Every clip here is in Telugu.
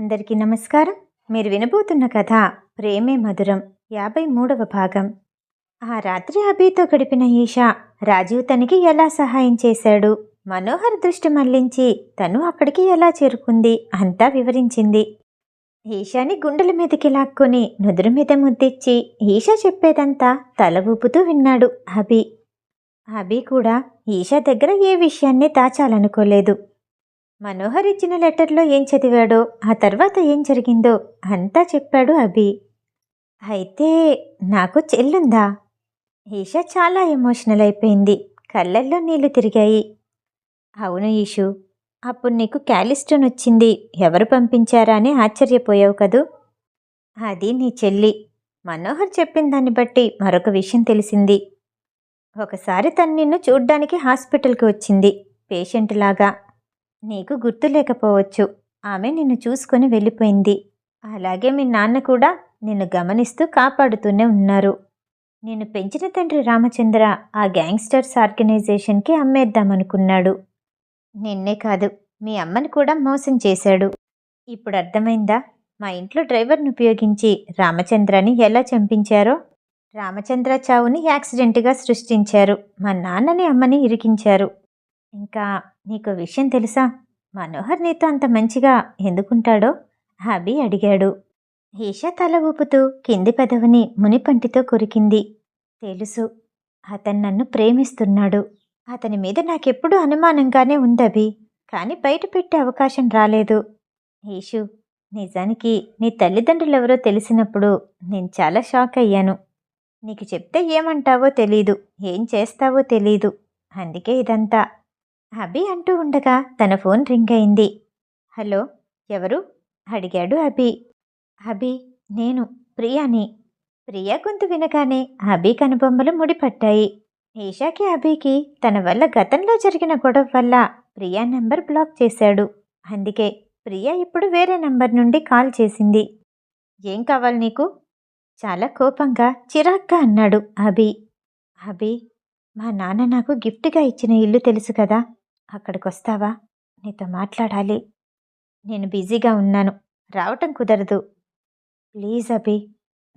అందరికీ నమస్కారం. మీరు వినబోతున్న కథ ప్రేమే మధురం యాభై మూడవ భాగం. ఆ రాత్రి అభితో గడిపిన ఈషా రాజీవ్ తనకి ఎలా సహాయం చేశాడు? మనోహర్ దృష్టి మళ్ళించి తను అక్కడికి ఎలా చేరుకుంది అంతా వివరించింది. ఈషాని గుండెల మీదకి లాక్కొని నుదురు మీద ముద్దిచ్చి ఈషా చెప్పేదంతా తల ఊపుతూ విన్నాడు అభి. అభి కూడా ఈషా దగ్గర ఏ విషయాన్ని దాచాలనుకోలేదు. మనోహర్ ఇచ్చిన లెటర్లో ఏం చదివాడో ఆ తర్వాత ఏం జరిగిందో అంతా చెప్పాడు అభి. అయితే నాకు చెల్లుందా? ఈష చాలా ఎమోషనల్ అయిపోయింది. కళ్ళల్లో నీళ్ళు తిరిగాయి. అవును ఈషు అప్పుడు నీకు క్యాలిస్టోన్ వచ్చింది. ఎవరు పంపించారా అని ఆశ్చర్యపోయావు కదూ? అది నీ చెల్లి. మనోహర్ చెప్పిన దాన్ని బట్టి మరొక విషయం తెలిసింది. ఒకసారి తను నిన్ను చూడ్డానికి హాస్పిటల్కి వచ్చింది. పేషెంట్ లాగా. నీకు గుర్తు లేకపోవచ్చు. ఆమె నిన్ను చూసుకొని వెళ్ళిపోయింది. అలాగే మీ నాన్న కూడా నిన్ను గమనిస్తూ కాపాడుతూనే ఉన్నారు. నిన్ను పెంచిన తండ్రి రామచంద్ర ఆ గ్యాంగ్స్టర్స్ ఆర్గనైజేషన్కి అమ్మేద్దామనుకున్నాడు నిన్నే కాదు మీ అమ్మని కూడా మోసం చేశాడు. ఇప్పుడు అర్థమైందా? మా ఇంట్లో డ్రైవర్ను ఉపయోగించి రామచంద్రని ఎలా చంపించారో? రామచంద్ర చావుని యాక్సిడెంట్గా సృష్టించారు. మా నాన్నని అమ్మని ఇరికించారు. ఇంకా నీకు విషయం తెలుసా? మనోహర్ నీతో అంత మంచిగా ఎందుకుంటాడో? అభి అడిగాడు. ఈషా తల ఊపుతూ కింది పెదవిని మునిపంటితో కొరికింది. తెలుసు అతను నన్ను ప్రేమిస్తున్నాడు. అతని మీద నాకెప్పుడూ అనుమానంగానే ఉందభి కానీ బయట పెట్టే అవకాశం రాలేదు. ఈషు నిజానికి నీ తల్లిదండ్రులు ఎవరో తెలిసినప్పుడు నేను చాలా షాక్ అయ్యాను. నీకు చెప్తే ఏమంటావో తెలీదు ఏం చేస్తావో తెలీదు. అందుకే ఇదంతా. అభి అంటూ ఉండగా తన ఫోన్ రింగ్ అయింది. హలో ఎవరు? అడిగాడు అభి. అభి నేను ప్రియాని. ప్రియా గొంతు వినగానే అభి కనుబొమ్మలు ముడిపట్టాయి. ఈషాకి అభికి తన వల్ల గతంలో జరిగిన గొడవ వల్ల ప్రియా నెంబర్ బ్లాక్ చేశాడు. అందుకే ప్రియా ఇప్పుడు వేరే నెంబర్ నుండి కాల్ చేసింది. ఏం కావాలి నీకు? చాలా కోపంగా చిరాగ్గా అన్నాడు అభి. అభి మా నాన్న నాకు గిఫ్ట్గా ఇచ్చిన ఇల్లు తెలుసు కదా అక్కడికి వస్తావా నీతో మాట్లాడాలి. నేను బిజీగా ఉన్నాను. రావటం కుదరదు. ప్లీజ్ అభి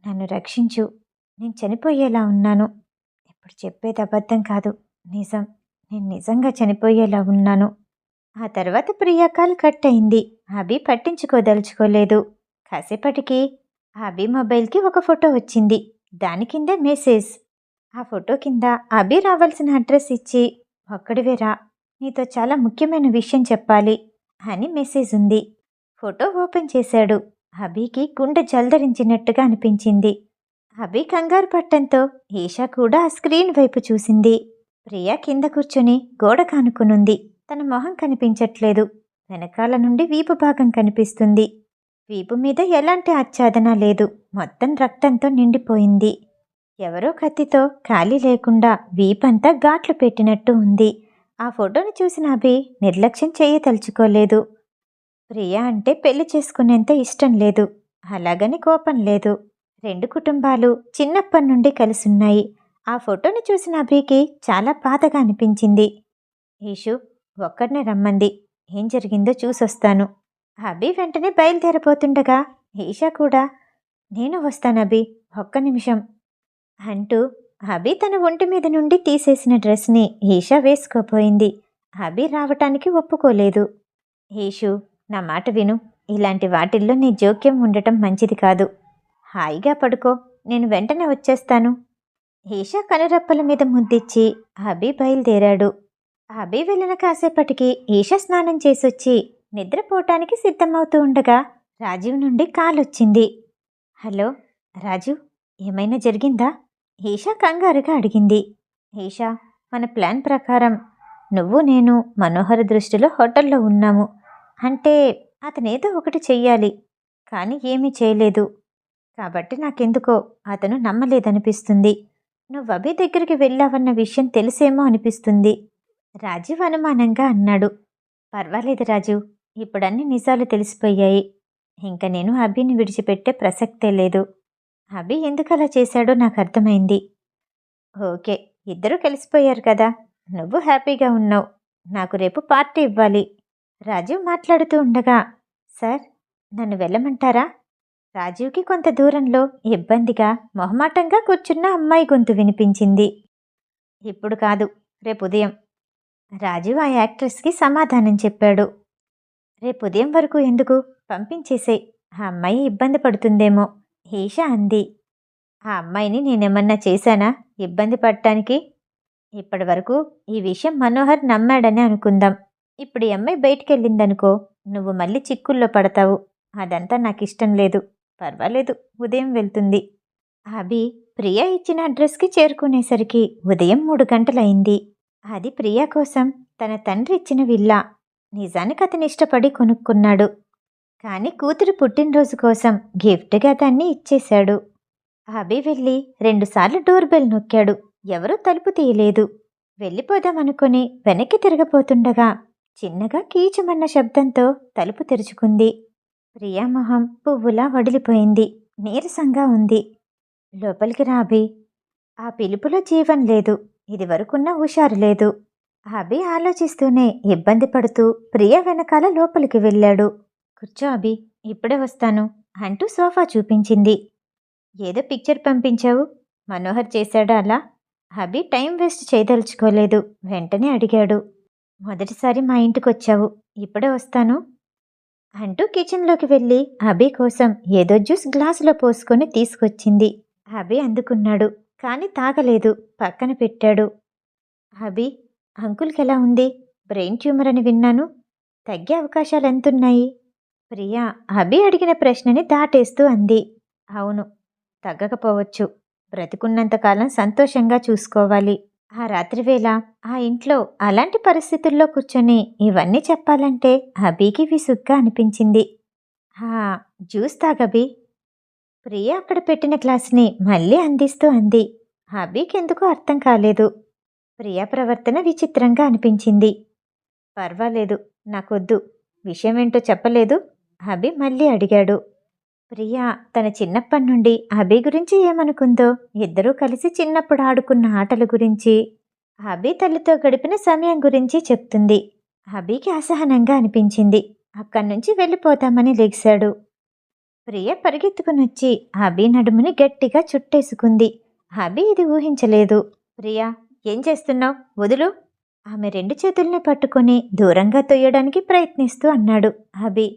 నన్ను రక్షించు. నేను చనిపోయేలా ఉన్నాను. ఇప్పుడు చెప్పేది అబద్ధం కాదు. నిజం. నేను నిజంగా చనిపోయేలా ఉన్నాను. ఆ తర్వాత ప్రియా కాల్ కట్ అయింది. అభి పట్టించుకోదలుచుకోలేదు. కాసేపటికి అభి మొబైల్కి ఒక ఫోటో వచ్చింది. దాని కిందే మెసేజ్. ఆ ఫోటో కింద అభి రావాల్సిన అడ్రస్ ఇచ్చి ఒక్కడివేరా నీతో చాలా ముఖ్యమైన విషయం చెప్పాలి అని మెసేజ్ ఉంది. ఫోటో ఓపెన్ చేశాడు. అభికి గుండె జల్దరించినట్టుగా అనిపించింది. అభి కంగారు పట్టంతో ఈషా కూడా ఆ స్క్రీన్ వైపు చూసింది. ప్రియా కింద కూర్చొని గోడ కానుకునుంది. తన మొహం కనిపించట్లేదు. వెనకాల నుండి వీపు భాగం కనిపిస్తుంది. వీపు మీద ఎలాంటి ఆచ్ఛాదన లేదు. మొత్తం రక్తంతో నిండిపోయింది. ఎవరో కత్తితో ఖాళీ లేకుండా వీపంతా ఘాట్లు పెట్టినట్టు ఉంది. ఆ ఫోటోని చూసిన అభి నిర్లక్ష్యం చేయదలుచుకోలేదు ప్రియా అంటే పెళ్ళి చేసుకునేంత ఇష్టం లేదు. అలాగని కోపం లేదు. రెండు కుటుంబాలు చిన్నప్పటి నుండి కలిసున్నాయి. ఆ ఫోటోని చూసిన అభికి చాలా బాధగా అనిపించింది. ఈషు ఒక్కడనే రమ్మంది. ఏం జరిగిందో చూసొస్తాను. అభి వెంటనే బయలుదేరబోతుండగా ఈషా కూడా నేను వస్తాను అభి ఒక్క నిమిషం. అంటూ అభి తన ఒంటి మీద నుండి తీసేసిన డ్రెస్ని ఈషా వేసుకోపోయింది. అభి రావటానికి ఒప్పుకోలేదు. ఈషు నా మాట విను. ఇలాంటి వాటిల్లో నీ జోక్యం ఉండటం మంచిది కాదు. హాయిగా పడుకో. నేను వెంటనే వచ్చేస్తాను. ఈషా కనురప్పల మీద ముద్దిచ్చి అభి బయలుదేరాడు. అభి వెళ్ళిన కాసేపటికి ఈషా స్నానం చేసొచ్చి నిద్రపోవటానికి సిద్ధమవుతూ ఉండగా రాజీవ్ నుండి కాల్ వచ్చింది హలో రాజు ఏమైనా జరిగిందా? ఈషా కంగారుగా అడిగింది. ఈషా మన ప్లాన్ ప్రకారం నువ్వు నేను మనోహర దృష్టిలో హోటల్లో ఉన్నాము. అంటే అతనేదో ఒకటి చెయ్యాలి కానీ ఏమీ చేయలేదు. కాబట్టి నాకెందుకో అతను నమ్మలేదనిపిస్తుంది. నువ్వు అభి దగ్గరికి వెళ్ళావన్న విషయం తెలిసేమో అనిపిస్తుంది. రాజీవ్ అనుమానంగా అన్నాడు. పర్వాలేదు రాజు ఇప్పుడన్నీ నిజాలు తెలిసిపోయాయి. ఇంక నేను అభిని విడిచిపెట్టే ప్రసక్తే లేదు. అభి ఎందుకు అలా చేశాడో నాకు అర్థమైంది. ఓకే ఇద్దరూ కలిసిపోయారు కదా. నువ్వు హ్యాపీగా ఉన్నావు. నాకు రేపు పార్టీ ఇవ్వాలి. రాజీవ్ మాట్లాడుతూ ఉండగా సార్ నన్ను వెళ్ళమంటారా? రాజీవ్కి కొంత దూరంలో ఇబ్బందిగా మొహమాటంగా కూర్చున్న అమ్మాయి గొంతు వినిపించింది. ఇప్పుడు కాదు రేపు ఉదయం. రాజీవ్ ఆ యాక్ట్రెస్కి సమాధానం చెప్పాడు. రేపు ఉదయం వరకు ఎందుకు? పంపించేసేయ్. ఆ అమ్మాయి ఇబ్బంది పడుతుందేమో. ఈషా అంది. ఆ అమ్మాయిని నేనేమన్నా చేశానా? ఇబ్బంది పడటానికి? ఇప్పటి వరకు ఈ విషయం మనోహర్ నమ్మాడని అనుకుందాం. ఇప్పుడు ఈ అమ్మాయి బయటికి వెళ్ళిందనుకో నువ్వు మళ్ళీ చిక్కుల్లో పడతావు. అదంతా నాకు ఇష్టం లేదు. పర్వాలేదు ఉదయం వెళ్తుంది. అభి ప్రియా ఇచ్చిన అడ్రస్కి చేరుకునేసరికి ఉదయం మూడు గంటలైంది. అది ప్రియా కోసం తన తండ్రి ఇచ్చిన విల్లా. నిజానికి అతను ఇష్టపడి కొనుక్కున్నాడు. కానీ కూతురు పుట్టినరోజు కోసం గిఫ్ట్గా దాన్ని ఇచ్చేశాడు. అభి వెళ్ళి రెండుసార్లు డోర్ బెల్ నొక్కాడు. ఎవరూ తలుపు తీయలేదు. వెళ్ళిపోదామనుకుని వెనక్కి తిరగపోతుండగా చిన్నగా కీచమన్న శబ్దంతో తలుపు తెరుచుకుంది. ప్రియా మొహం పువ్వులా వడిలిపోయింది. నీరసంగా ఉంది. లోపలికి రాబి ఆ పిలుపులో జీవం లేదు. ఇదివరకున్న హుషారు లేదు. అభి ఆలోచిస్తూనే ఇబ్బంది పడుతూ ప్రియ వెనకాల లోపలికి వెళ్ళాడు. కూర్చో అభి ఇప్పుడే వస్తాను అంటూ సోఫా చూపించింది. ఏదో పిక్చర్ పంపించావు? మనోహర్ చేశాడా అలా? అభి టైం వేస్ట్ చేయదలుచుకోలేదు. వెంటనే అడిగాడు. మొదటిసారి మా ఇంటికి వచ్చావు ఇప్పుడే వస్తాను అంటూ కిచెన్లోకి వెళ్ళి అభి కోసం ఏదో జ్యూస్ గ్లాసులో పోసుకొని తీసుకొచ్చింది. అభి అందుకున్నాడు కానీ తాగలేదు పక్కన పెట్టాడు. అభి అంకుల్కి ఎలా ఉంది? బ్రెయిన్ ట్యూమర్ అని విన్నాను. తగ్గే అవకాశాలు ఎంతున్నాయి? ప్రియా అభి అడిగిన ప్రశ్నని దాటేస్తూ అంది. అవును తగ్గకపోవచ్చు. బ్రతికున్నంతకాలం సంతోషంగా చూసుకోవాలి. ఆ రాత్రివేళ ఆ ఇంట్లో అలాంటి పరిస్థితుల్లో కూర్చొని ఇవన్నీ చెప్పాలంటే అభికి విసుగ్గా అనిపించింది. హా జ్యూస్ తాగబి ప్రియా అక్కడ పెట్టిన గ్లాస్ని మళ్ళీ అందిస్తూ అంది. అభికెందుకు అర్థం కాలేదు. ప్రియా ప్రవర్తన విచిత్రంగా అనిపించింది. పర్వాలేదు నాకొద్దు. విషయం ఏంటో చెప్పలేదు. అభి మళ్ళీ అడిగాడు. ప్రియా తన చిన్నప్పటి నుండి అభి గురించి ఏమనుకుందో? ఇద్దరూ కలిసి చిన్నప్పుడు ఆడుకున్న ఆటల గురించి. అభి తల్లితో గడిపిన సమయం గురించి చెప్తుంది. అభికి అసహనంగా అనిపించింది. అక్కడి నుంచి వెళ్ళిపోతామని లెగిశాడు ప్రియ పరిగెత్తుకుని వచ్చి అభి నడుముని గట్టిగా చుట్టేసుకుంది. అభి ఇది ఊహించలేదు. ప్రియా ఏం చేస్తున్నావు? వదులు. ఆమె రెండు చేతుల్ని పట్టుకొని దూరంగా తొయ్యడానికి ప్రయత్నిస్తూ అన్నాడు అభి.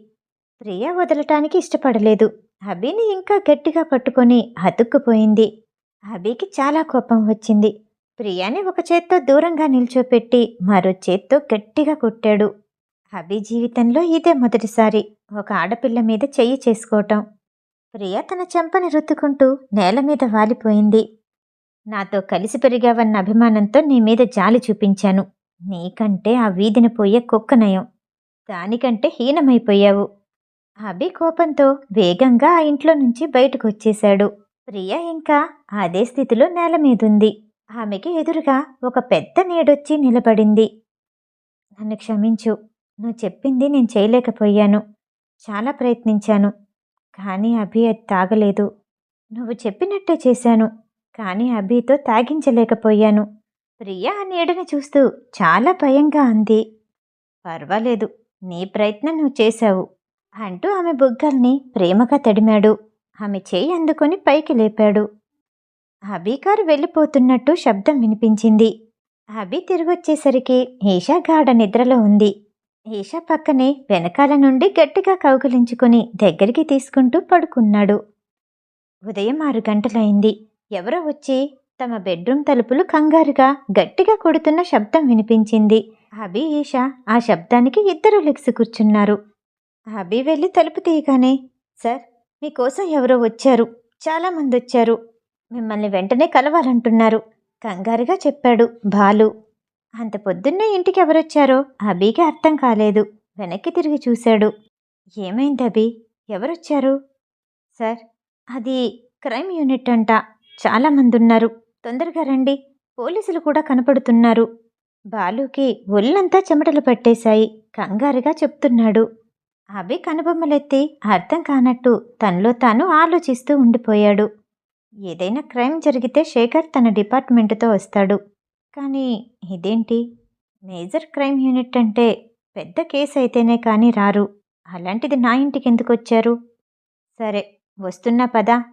ప్రియ వదలటానికి ఇష్టపడలేదు. అభిని ఇంకా గట్టిగా పట్టుకొని హతుక్కుపోయింది అభికి చాలా కోపం వచ్చింది. ప్రియాని ఒక చేత్తో దూరంగా నిల్చోపెట్టి మరో చేత్తో గట్టిగా కొట్టాడు. అభి జీవితంలో ఇదే మొదటిసారి ఒక ఆడపిల్ల మీద చెయ్యి చేసుకోవటం. ప్రియ తన చెంపని రుద్దుకుంటూ నేల మీద వాలిపోయింది. నాతో కలిసి పెరిగావన్న అభిమానంతో నీ మీద జాలి చూపించాను. నీకంటే ఆ వీధిన పోయే కుక్క నయం. దానికంటే హీనమైపోయావు. అభి కోపంతో వేగంగా ఆ ఇంట్లో నుంచి బయటకు వచ్చేశాడు ప్రియ ఇంకా అదే స్థితిలో నేల మీదుంది. ఆమెకి ఎదురుగా ఒక పెద్ద నీడొచ్చి నిలబడింది. నన్ను క్షమించు. నువ్వు చెప్పింది నేను చేయలేకపోయాను. చాలా ప్రయత్నించాను. కానీ అభి అది తాగలేదు. నువ్వు చెప్పినట్టే చేశాను. కానీ అభితో తాగించలేకపోయాను. ప్రియ ఆ నీడని చూస్తూ చాలా భయంగా అంది. పర్వాలేదు. నీ ప్రయత్నం నువ్వు చేశావు. అంటూ ఆమె బుగ్గల్ని ప్రేమగా తడిమాడు. ఆమె చేయి అందుకొని పైకి లేపాడు. అభికారు వెళ్ళిపోతున్నట్టు శబ్దం వినిపించింది. అభి తిరిగొచ్చేసరికి ఈషా గాఢ నిద్రలో ఉంది. ఈషా పక్కనే వెనకాల నుండి గట్టిగా కౌగిలించుకుని దగ్గరికి తీసుకుంటూ పడుకున్నాడు. ఉదయం ఆరు గంటలైంది. ఎవరో వచ్చి తమ బెడ్రూమ్ తలుపులు కంగారుగా గట్టిగా కొడుతున్న శబ్దం వినిపించింది. అభి ఈషా ఆ శబ్దానికి ఇద్దరు లెగ్సి కూర్చున్నారు. అభి వెళ్ళి తలుపు తీయగానే సార్ మీకోసం ఎవరో వచ్చారు. చాలామంది వచ్చారు. మిమ్మల్ని వెంటనే కలవాలంటున్నారు కంగారుగా చెప్పాడు బాలు. అంత పొద్దున్నే ఇంటికి ఎవరొచ్చారో అభికి అర్థం కాలేదు. వెనక్కి తిరిగి చూశాడు. ఏమైంది అభి? ఎవరొచ్చారు? సార్ అది క్రైమ్ యూనిట్ అంట. చాలామంది ఉన్నారు తొందరగా రండి. పోలీసులు కూడా కనపడుతున్నారు. బాలుకి ఒళ్ళంతా చెమటలు పట్టేశాయి. కంగారుగా చెప్తున్నాడు. అభి కనుబొమ్మలెత్తి అర్థం కానట్టు తనలో తాను ఆలోచిస్తూ ఉండిపోయాడు. ఏదైనా క్రైమ్ జరిగితే శేఖర్ తన డిపార్ట్మెంటుతో వస్తాడు. కానీ ఇదేంటి? మేజర్ క్రైమ్ యూనిట్ అంటే పెద్ద కేసు అయితేనే కానీ రారు. అలాంటిది నా ఇంటికి ఎందుకు వచ్చారు? సరే వస్తున్నా పదా.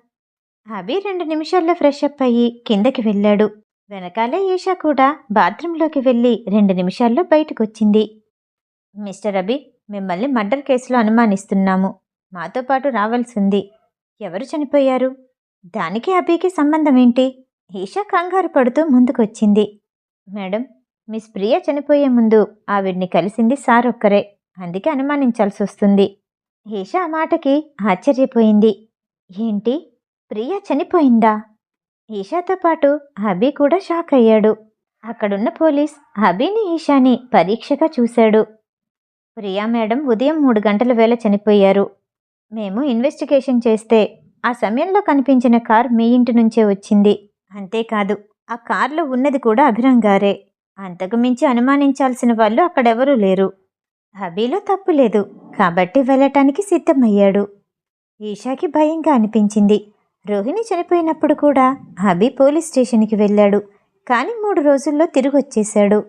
అభి రెండు నిమిషాల్లో ఫ్రెష్ అప్ అయ్యి కిందకి వెళ్ళాడు. వెనకాలే ఈషా కూడా బాత్రూంలోకి వెళ్ళి రెండు నిమిషాల్లో బయటకొచ్చింది. మిస్టర్ అభి మిమ్మల్ని మర్డర్ కేసులో అనుమానిస్తున్నాము. మాతో పాటు రావాల్సింది ఎవరు చనిపోయారు? దానికి అభికి సంబంధం ఏంటి? ఈషా కంగారు పడుతూ ముందుకొచ్చింది. మేడం మిస్ ప్రియ చనిపోయే ముందు ఆవిడ్ని కలిసింది సార్ ఒక్కరే. అందుకే అనుమానించాల్సి వస్తుంది. ఈషా ఆ మాటకి ఆశ్చర్యపోయింది. ఏంటి? ప్రియ చనిపోయిందా? ఈషాతో పాటు అభి కూడా షాక్ అయ్యాడు. అక్కడున్న పోలీస్ అభిని ఈషాని పరీక్షగా చూశాడు. ప్రియా మేడం ఉదయం మూడు గంటల వేళ చనిపోయారు. మేము ఇన్వెస్టిగేషన్ చేస్తే ఆ సమయంలో కనిపించిన కార్ మీ ఇంటి నుంచే వచ్చింది. అంతేకాదు ఆ కార్లో ఉన్నది కూడా అభిరామ్ గారే. అంతకు మించి అనుమానించాల్సిన వాళ్ళు అక్కడెవరూ లేరు. అభిలో తప్పు లేదు. కాబట్టి వెళ్ళటానికి సిద్ధమయ్యాడు. ఈషాకి భయంగా అనిపించింది. రోహిణి చనిపోయినప్పుడు కూడా అభి పోలీస్ స్టేషన్కి వెళ్ళాడు. కానీ మూడు రోజుల్లో తిరిగి వచ్చేశాడు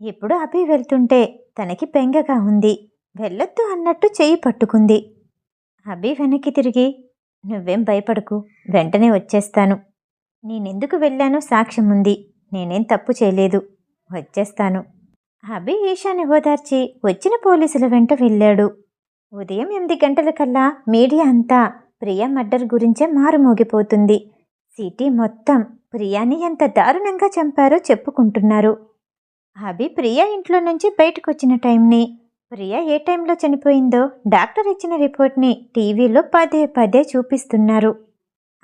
ఇప్పుడు అభి వెళ్తుంటే తనకి బెంగగా ఉంది. వెళ్ళొద్దు అన్నట్టు చెయ్యి పట్టుకుంది. అభి వెనక్కి తిరిగి నువ్వేం భయపడకు వెంటనే వచ్చేస్తాను. నేనెందుకు వెళ్ళానో సాక్ష్యం ఉంది. నేనేం తప్పు చేయలేదు. వచ్చేస్తాను. అభి ఈషాని ఓదార్చి వచ్చిన పోలీసుల వెంట వెళ్ళాడు. ఉదయం ఎనిమిది గంటలకల్లా మీడియా అంతా ప్రియా మర్డర్ గురించే మారుమోగిపోతుంది. సిటీ మొత్తం ప్రియాని ఎంత దారుణంగా చంపారో చెప్పుకుంటున్నారు. అభి ప్రియా ఇంట్లో నుంచి బయటకొచ్చిన టైంని. ప్రియా ఏ టైంలో చనిపోయిందో డాక్టర్ ఇచ్చిన రిపోర్ట్ని టీవీలో పదే పదే చూపిస్తున్నారు.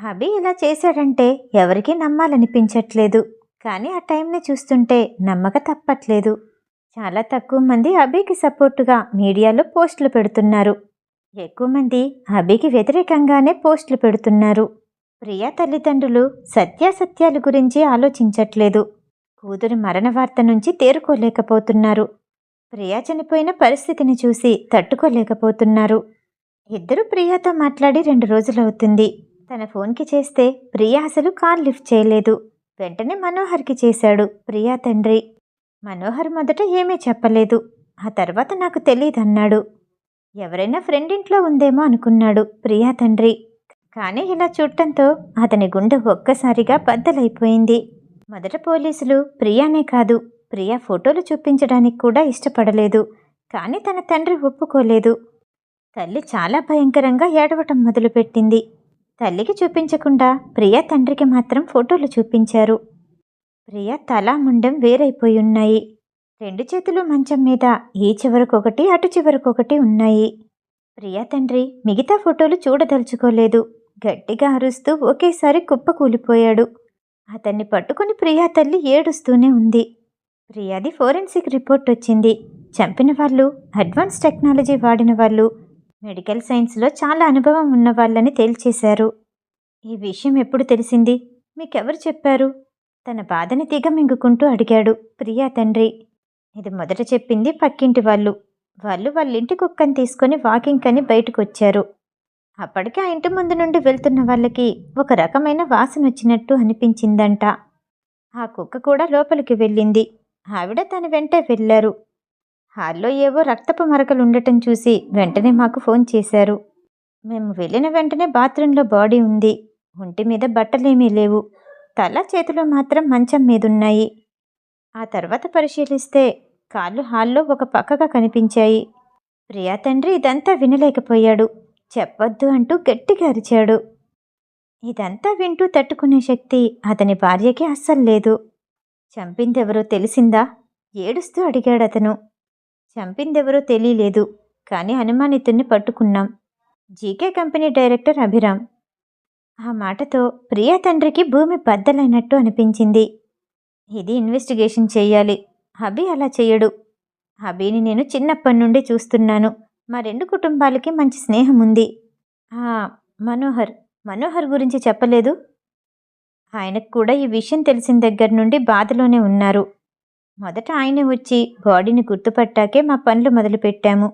అభి ఇలా చేశాడంటే ఎవరికీ నమ్మాలనిపించట్లేదు. కానీ ఆ టైంని చూస్తుంటే నమ్మక తప్పట్లేదు. చాలా తక్కువ మంది అభికి సపోర్టుగా మీడియాలో పోస్టులు పెడుతున్నారు. ఎక్కువ మంది అభికి వ్యతిరేకంగానే పోస్టులు పెడుతున్నారు. ప్రియా తల్లిదండ్రులు సత్యాసత్యాల గురించి ఆలోచించట్లేదు. కూతురి మరణ వార్త నుంచి తేరుకోలేకపోతున్నారు. ప్రియా చనిపోయిన పరిస్థితిని చూసి తట్టుకోలేకపోతున్నారు. ఇద్దరు ప్రియాతో మాట్లాడి రెండు రోజులవుతుంది. తన ఫోన్కి చేస్తే ప్రియా అసలు కాల్ లిఫ్ట్ చేయలేదు. వెంటనే మనోహర్కి చేశాడు ప్రియా తండ్రి. మనోహర్ మొదట ఏమీ చెప్పలేదు. ఆ తర్వాత నాకు తెలియదన్నాడు ఎవరైనా ఫ్రెండ్ ఇంట్లో ఉందేమో అనుకున్నాడు ప్రియా తండ్రి. కానీ ఇలా చూడటంతో అతని గుండె ఒక్కసారిగా బద్దలైపోయింది. మొదట పోలీసులు ప్రియానే కాదు. ప్రియా ఫోటోలు చూపించడానికి కూడా ఇష్టపడలేదు. కానీ తన తండ్రి ఒప్పుకోలేదు. తల్లి చాలా భయంకరంగా ఏడవటం మొదలుపెట్టింది. తల్లికి చూపించకుండా ప్రియా తండ్రికి మాత్రం ఫోటోలు చూపించారు. ప్రియా తల ముండం వేరైపోయి ఉన్నాయి. రెండు చేతులు మంచం మీద ఈ చివరకొకటి అటు చివరకొకటి ఉన్నాయి. ప్రియా తండ్రి మిగతా ఫోటోలు చూడదలుచుకోలేదు. గట్టిగా అరుస్తూ ఒకేసారి కుప్ప కూలిపోయాడు అతన్ని పట్టుకుని ప్రియా తల్లి ఏడుస్తూనే ఉంది. ప్రియాది ఫోరెన్సిక్ రిపోర్ట్ వచ్చింది. చంపిన వాళ్ళు అడ్వాన్స్ టెక్నాలజీ వాడిన వాళ్ళు మెడికల్ సైన్స్లో చాలా అనుభవం ఉన్న వాళ్ళని తేల్చేశారు. ఈ విషయం ఎప్పుడు తెలిసింది? మీకెవరు చెప్పారు? తన బాధని దిగమింగుకుంటూ అడిగాడు ప్రియా తండ్రి. ఇది మొదట చెప్పింది పక్కింటి వాళ్ళు. వాళ్ళు వాళ్ళ ఇంటి కుక్కని తీసుకొని వాకింగ్ అని బయటకు వచ్చారు అప్పటికే ఆ ఇంటి ముందు నుండి వెళ్తున్న వాళ్ళకి ఒక రకమైన వాసన వచ్చినట్టు అనిపించిందంట. ఆ కుక్క కూడా లోపలికి వెళ్ళింది. ఆవిడ తన వెంటే వెళ్ళారు. హాల్లో ఏవో రక్తపు మరకలు ఉండటం చూసి వెంటనే మాకు ఫోన్ చేశారు. మేము వెళ్ళిన వెంటనే బాత్రూంలో బాడీ ఉంది. ఒంటి మీద బట్టలేమీ లేవు. తల చేతిలో మాత్రం మంచం మీదున్నాయి. ఆ తర్వాత పరిశీలిస్తే కాళ్ళు హాల్లో ఒక పక్కగా కనిపించాయి. ప్రియా తండ్రి ఇదంతా వినలేకపోయాడు. చెప్పొద్దు అంటూ గట్టిగా అరిచాడు. ఇదంతా వింటూ తట్టుకునే శక్తి అతని భార్యకి అస్సలు లేదు. చంపిందెవరో తెలిసిందా? ఏడుస్తూ అడిగాడతను. చంపిందెవరో తెలియలేదు కానీ అనుమానితుడిని పట్టుకున్నాం. GK company director Abhiram. ఆ మాటతో ప్రియా తండ్రికి భూమి బద్దలైనట్టు అనిపించింది. ఇది ఇన్వెస్టిగేషన్ చేయాలి. అభి అలా చేయడు. అభిని నేను చిన్నప్పటి నుండి చూస్తున్నాను. మా రెండు కుటుంబాలకి మంచి స్నేహం ఉంది మనోహర్. మనోహర్ గురించి చెప్పలేదు. ఆయనకు కూడా ఈ విషయం తెలిసిన దగ్గర నుండి బాధలోనే ఉన్నారు. మొదట ఆయనే వచ్చి బాడీని గుర్తుపట్టాకే మా పనులు మొదలుపెట్టాము.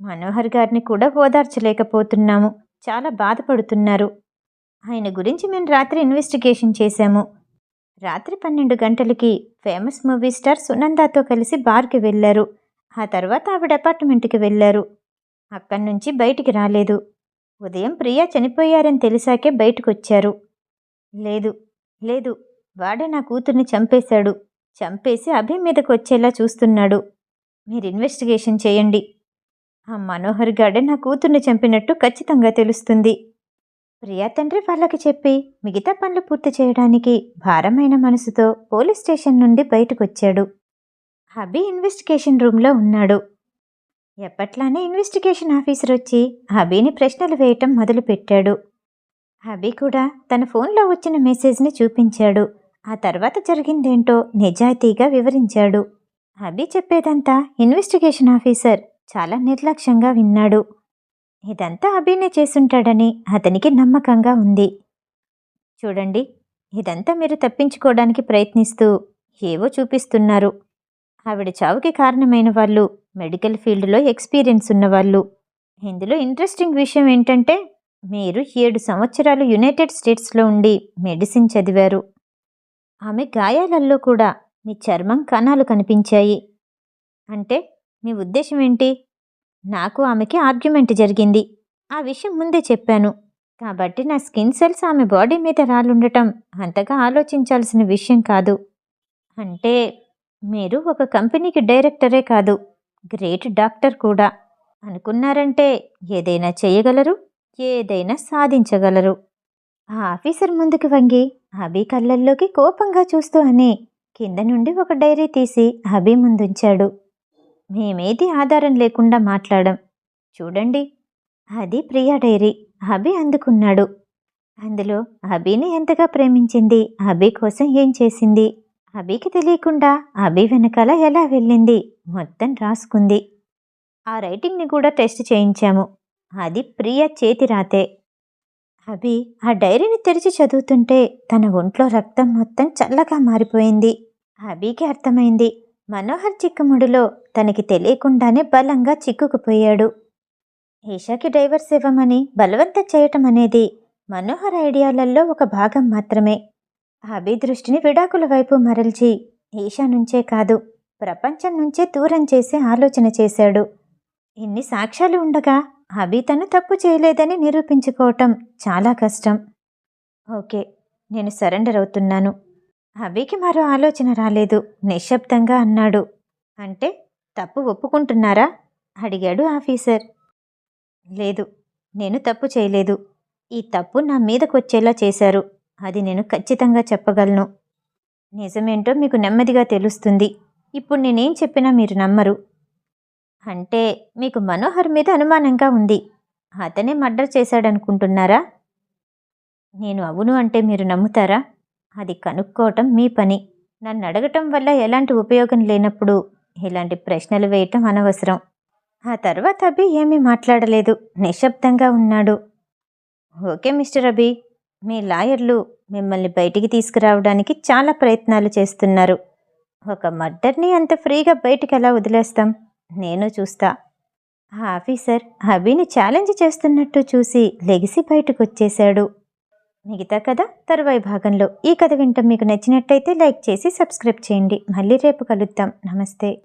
మనోహర్ గారిని కూడా ఓదార్చలేకపోతున్నాము. చాలా బాధపడుతున్నారు. ఆయన గురించి మేము రాత్రి ఇన్వెస్టిగేషన్ చేశాము. రాత్రి పన్నెండు గంటలకి ఫేమస్ మూవీ స్టార్ సునందాతో కలిసి బార్కి వెళ్ళారు. ఆ తర్వాత ఆవిడ అపార్ట్మెంట్కి వెళ్ళారు. అక్కడి నుంచి బయటికి రాలేదు. ఉదయం ప్రియా చనిపోయారని తెలిసాకే బయటకొచ్చారు. లేదు లేదు వాడే నా కూతుర్ని చంపేశాడు. చంపేసి అభి మీదకు వచ్చేలా చూస్తున్నాడు. మీరు ఇన్వెస్టిగేషన్ చేయండి. ఆ మనోహర్ గాడే నా కూతుర్ని చంపినట్టు ఖచ్చితంగా తెలుస్తుంది. ప్రియా తండ్రి వాళ్ళకి చెప్పి మిగతా పనులు పూర్తి చేయడానికి భారమైన మనసుతో పోలీస్ స్టేషన్ నుండి బయటకొచ్చాడు. అభి ఇన్వెస్టిగేషన్ రూమ్లో ఉన్నాడు. ఎప్పట్లానే ఇన్వెస్టిగేషన్ ఆఫీసర్ వచ్చి హబీని ప్రశ్నలు వేయటం మొదలుపెట్టాడు. హబీ కూడా తన ఫోన్లో వచ్చిన మెసేజ్ని చూపించాడు. ఆ తర్వాత జరిగిందేంటో నిజాయితీగా వివరించాడు. హబీ చెప్పేదంతా ఇన్వెస్టిగేషన్ ఆఫీసర్ చాలా నిర్లక్ష్యంగా విన్నాడు. ఇదంతా అభినే చేసుంటాడని అతనికి నమ్మకంగా ఉంది. చూడండి ఇదంతా మీరు తప్పించుకోవడానికి ప్రయత్నిస్తూ ఏవో చూపిస్తున్నారు. ఆవిడ చావుకి కారణమైన వాళ్ళు మెడికల్ ఫీల్డ్లో ఎక్స్పీరియన్స్ ఉన్నవాళ్ళు. ఇందులో ఇంట్రెస్టింగ్ విషయం ఏంటంటే మీరు ఏడు సంవత్సరాలు యునైటెడ్ స్టేట్స్లో ఉండి మెడిసిన్ చదివారు. ఆమె గాయాలల్లో కూడా మీ చర్మం కణాలు కనిపించాయి. అంటే మీ ఉద్దేశం ఏంటి? నాకు ఆమెకి ఆర్గ్యుమెంట్ జరిగింది. ఆ విషయం ముందే చెప్పాను. కాబట్టి నా స్కిన్ సెల్స్ ఆమె బాడీ మీద రాలుండటం అంతగా ఆలోచించాల్సిన విషయం కాదు. అంటే మీరు ఒక కంపెనీకి డైరెక్టరే కాదు గ్రేట్ డాక్టర్ కూడా. అనుకున్నారంటే ఏదైనా చేయగలరు ఏదైనా సాధించగలరు. ఆ ఆఫీసర్ ముందుకు వంగి అభి కళ్ళల్లోకి కోపంగా చూస్తూ అని కింద నుండి ఒక డైరీ తీసి అభి ముందుంచాడు. మేమేది ఆధారం లేకుండా మాట్లాడం. చూడండి అది ప్రియా డైరీ అభి అందుకున్నాడు. అందులో అభిని ఎంతగా ప్రేమించింది అభి కోసం ఏం చేసింది? అభికి తెలియకుండా అభి వెనకాల ఎలా వెళ్ళింది? మొత్తం రాసుకుంది. ఆ రైటింగ్ని కూడా టెస్ట్ చేయించాము. అది ప్రియ చేతి రాతే. అభి ఆ డైరీని తెరిచి చదువుతుంటే తన ఒంట్లో రక్తం మొత్తం చల్లగా మారిపోయింది. అభికి అర్థమైంది. మనోహర్ చిక్కుముడిలో తనకి తెలియకుండానే బలంగా చిక్కుకుపోయాడు. ఈషాకి డైవర్స్ ఇవ్వమని బలవంతం చేయటం అనేది మనోహర్ ఐడియాలలో ఒక భాగం మాత్రమే. అభి దృష్టిని విడాకుల వైపు మరల్చి ఈషా నుంచే కాదు ప్రపంచం నుంచే దూరం చేసే ఆలోచన చేశాడు. ఇన్ని సాక్ష్యాలు ఉండగా అభి తను తప్పు చేయలేదని నిరూపించుకోవటం చాలా కష్టం. ఓకే నేను సరెండర్ అవుతున్నాను. అభికి మరో ఆలోచన రాలేదు. నిశ్శబ్దంగా అన్నాడు. అంటే తప్పు ఒప్పుకుంటున్నారా? అడిగాడు ఆఫీసర్. లేదు నేను తప్పు చేయలేదు. ఈ తప్పు నా మీదకొచ్చేలా చేశారు. అది నేను ఖచ్చితంగా చెప్పగలను. నిజమేంటో మీకు నెమ్మదిగా తెలుస్తుంది. ఇప్పుడు నేనేం చెప్పినా మీరు నమ్మరు. అంటే మీకు మనోహర్ మీద అనుమానంగా ఉంది. అతనే మర్డర్ చేశాడనుకుంటున్నారా? నేను అవును అంటే మీరు నమ్ముతారా? అది కనుక్కోవటం మీ పని. నన్ను అడగటం వల్ల ఎలాంటి ఉపయోగం లేనప్పుడు ఇలాంటి ప్రశ్నలు వేయటం అనవసరం. ఆ తర్వాత అభి ఏమీ మాట్లాడలేదు. నిశ్శబ్దంగా ఉన్నాడు. ఓకే మిస్టర్ అభి. మీ లాయర్లు మిమ్మల్ని బయటికి తీసుకురావడానికి చాలా ప్రయత్నాలు చేస్తున్నారు. ఒక మర్డర్ని అంత ఫ్రీగా బయటికి ఎలా వదిలేస్తాం? నేను చూస్తా. ఆ ఆఫీసర్ అభిని ఛాలెంజ్ చేస్తున్నట్టు చూసి లెగిసి బయటకు వచ్చేశాడు మిగతా కథ తరువాయి భాగంలో. ఈ కథ వింటాం మీకు నచ్చినట్టయితే లైక్ చేసి సబ్స్క్రైబ్ చేయండి. మళ్ళీ రేపు కలుద్దాం. నమస్తే.